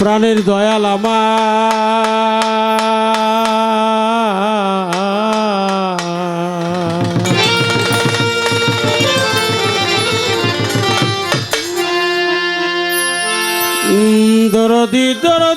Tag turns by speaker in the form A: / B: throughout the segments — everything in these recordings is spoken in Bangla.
A: প্রাণের দয়াল আমার। দরদি দরদি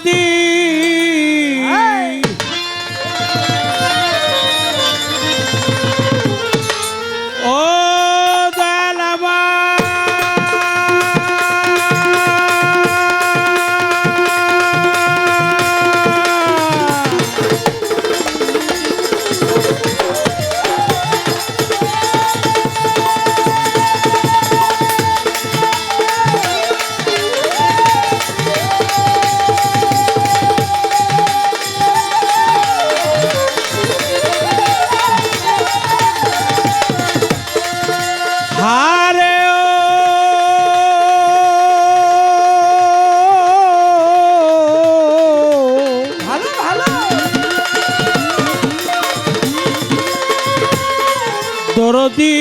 A: দরদি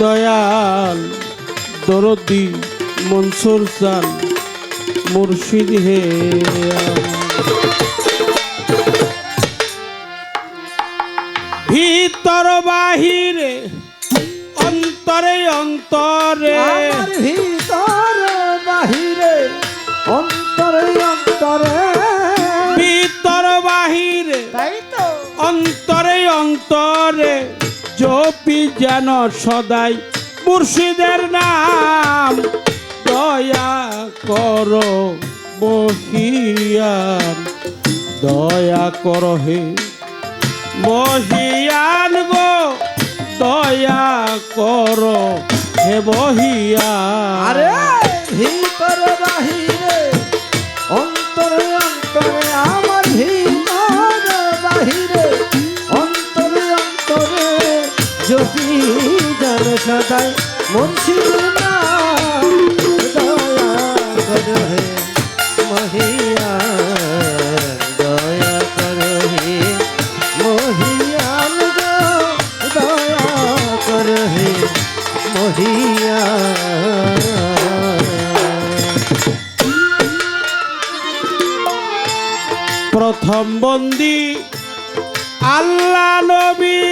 A: দয়াল দরদি মনসুর চান মুর্শিদ হে বাহিরে অন্তরে অন্তরে।
B: ভিতরে বাহিরে অন্তরে অন্তরে।
A: ভিতর বাহিরে অন্তরে অন্তরে। জপি যেন সদাই মুর্শিদের নাম। দয়া কর মহিয়ান দয়া কর হে মহিয়ান গো। দয়া কর, হে বহিয়া।
B: আরে ভিতরে বাহিরে, অন্তরে অন্তরে আমার ভিতরে বাহিরে, অন্তরে অন্তরে যদি জান সদাই মুন্সির মহিয়া
A: প্রথম বন্দী আল্লাহ নবী।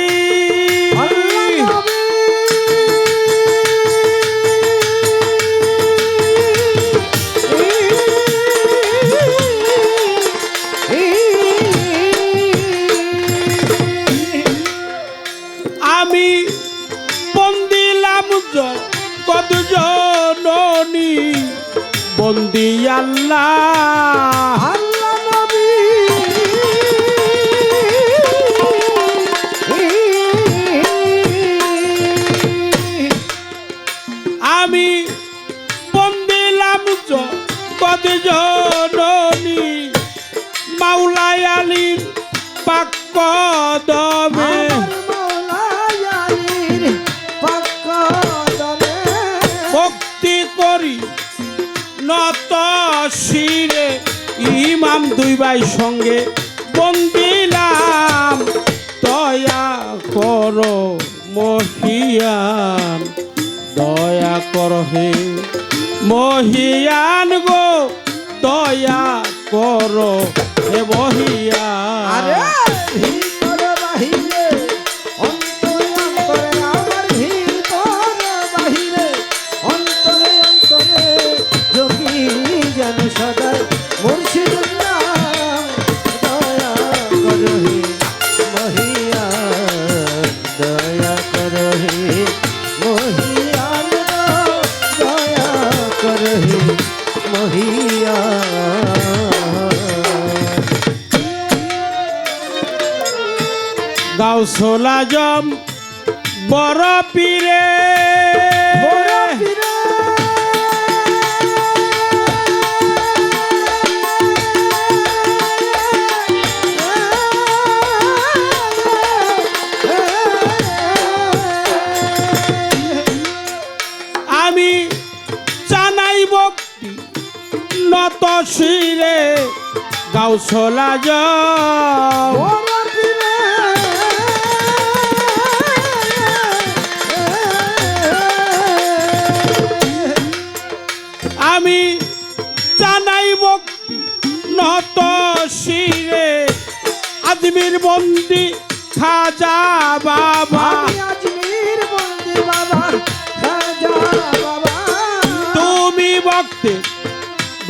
A: ভক্তি করি নত শিরে ইমাম দুই ভাই সঙ্গে বন্দিলাম, দয়া কর মহিয়ান, দয়া কর হে মহিয়ান গো, দয়া কর হে মহিয়ান। গাউসলা জম বড় পীরে। আমি জানাই ভক্তি নত শিরে গাউসলা জম। আজমির বন্দি খাজা বাবা।
B: আজমির বন্দি বাবা খাজা বাবা।
A: তুমি ভক্তে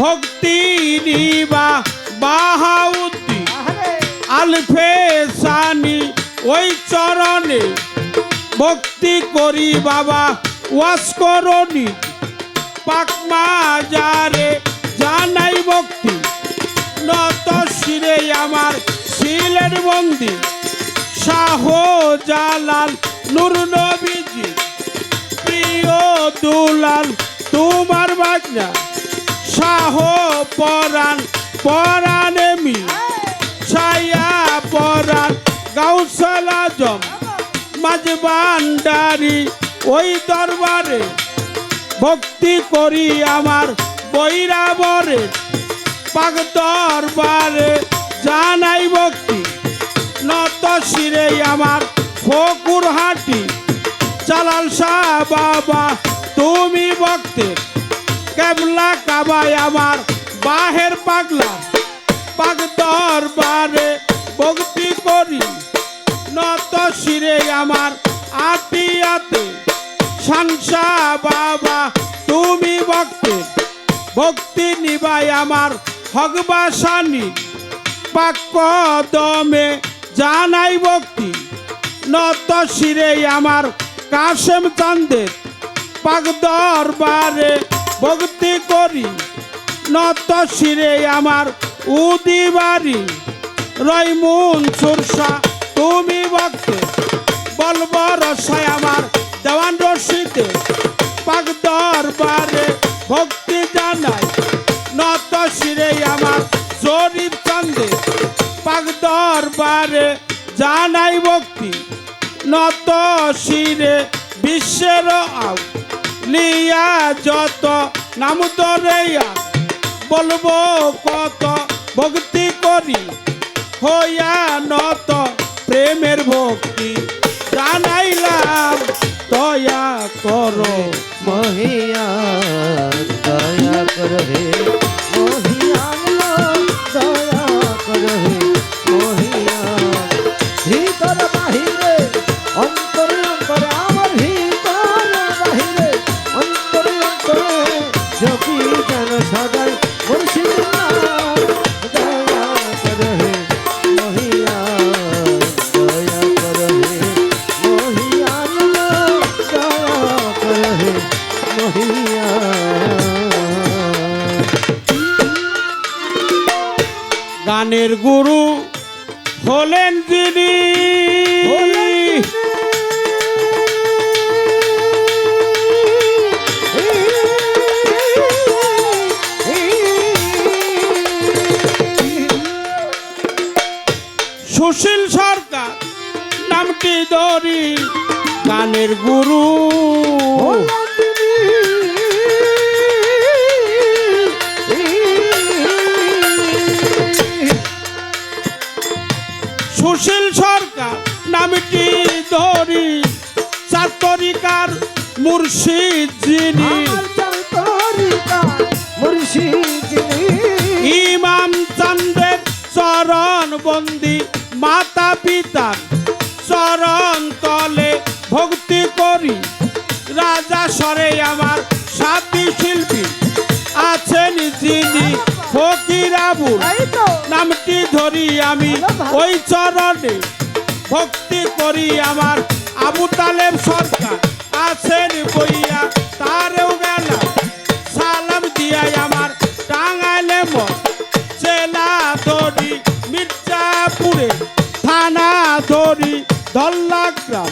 A: ভক্তি নিবা বাহাউদ্দি। আলফে সানি ওই চরণে ভক্তি করি বাবা ওয়াস করনি পাকমা যারে বন্দি। শাহ জালাল নুর নবীজি, প্রিয় দুলাল, তোমার বাজনা। শাহ পরাণ, পরাণে মি ছায়া পরাণ, গাউসাল আজম। মাঝবান্ডারি ওই দরবারে। ভক্তি করি আমার বৈরাবরে। পাক দরবারে জানাই ভক্তি। নত শিরে আমার ফকুর হাটি। চালাল শাহ বাবা, তুমি ভক্তের কেবলা কাবায় আমার বাহের পাগলা। পাক দরবারে ভক্তি করি। নত শিরে আমার আটিয়াতে সাংসা বাবা, তুমি ভক্তে ভক্তি নিবাই আমার হকবাসানি পাক্য দমে জানাই ভক্তি। নত শিরে আমার কাশেম চান্দের পাক দরবারে ভক্তি করি। নত শিরে আমার উদিবাড়ি রইমুন সুরসা, তুমি ভক্তে। বলব রসায় আমার দেওয়ান রশিতে। পাক দরবারে ভক্তি শিরে বিশ্বের আউ যত নাম দরেয়া বলব কত ভক্তি করি, হইয়া নত প্রেমের ভক্তি। জানাইলাম, দয়া করো
B: মহিয়ান দয়া কর হে
A: গানের গুরু হলেন যিনি সুশীল সরকার নামটি ধরি গানের গুরু। সুশীল সরকার নামটি ধরি চাতরিকার মুর্শিদ যিনি ইমাম চন্দ্রের চরণ বন্দি মাতা পিতা চরণ তলে ভক্তি করি। রাজা সরে আমার সাথী শিল্পী আছেন যিনি ফকির আবুল। ধরি আমি ওই চরণে ভক্তি করি আমার। আবু তালেব সরকার আছেন বইয়া তারেও গেল সালাম দিয়াই আমার। টাঙ্গাইলে মন জেলা ধরি মির্জাপুরে থানা ধরি দল্লা গ্রাম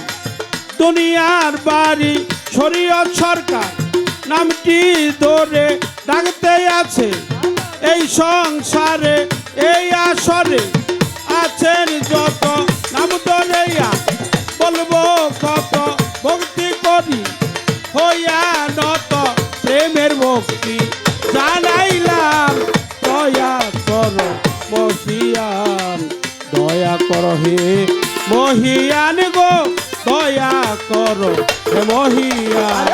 A: দুনিয়ার বাড়ি শরীয়ত সরকার নামটি ধরে ডাকতে আছে। এই সংসারে এই আসরে আছেন যত, নাম ধরেয়া বলব কত ভক্তি করি হইয়া নত, প্রেমের ভক্তি জানাইলাম, দয়া কর মসিয়াম দয়া কর হে মহিয়ান গো, দয়া কর হে মহিয়ান